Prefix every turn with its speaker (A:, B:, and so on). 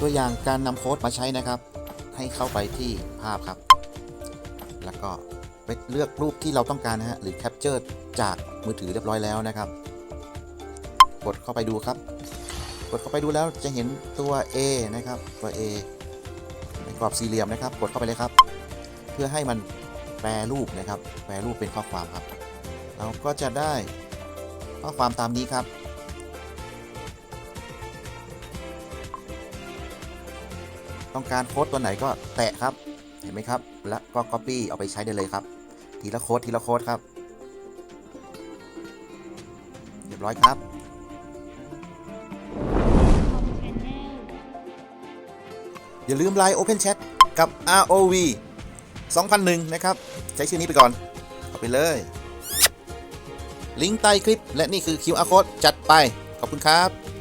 A: ตัวอย่างการนำโค้ดมาใช้นะครับ ให้เข้าไปที่ภาพครับ แล้วก็ไปเลือกรูปที่เราต้องการนะฮะหรือแคปเจอร์จากมือถือเรียบร้อยแล้วนะครับ กดเข้าไปดูครับ กดเข้าไปดูแล้วจะเห็นตัว A นะครับตัว A ในกรอบสี่เหลี่ยมนะครับ กดเข้าไปเลยครับ เพื่อให้มันแปลรูปนะครับ แปลรูปเป็นข้อความครับ เราก็จะได้ข้อความตามนี้ครับ ต้องการโค้ดตัวไหนก็แตะครับ เห็นไหมครับ แล้วก็ Copy เอาไปใช้ได้เลยครับ ทีละโค้ดทีละโค้ดครับ เรียบร้อยครับอย่าลืม Line Open Chat กับ ROV 2001 นะครับ ใช้ชื่อนี้ไปก่อน เอาไปเลย ลิงก์ใต้คลิปและนี่คือ QR code จัดไป ขอบคุณครับ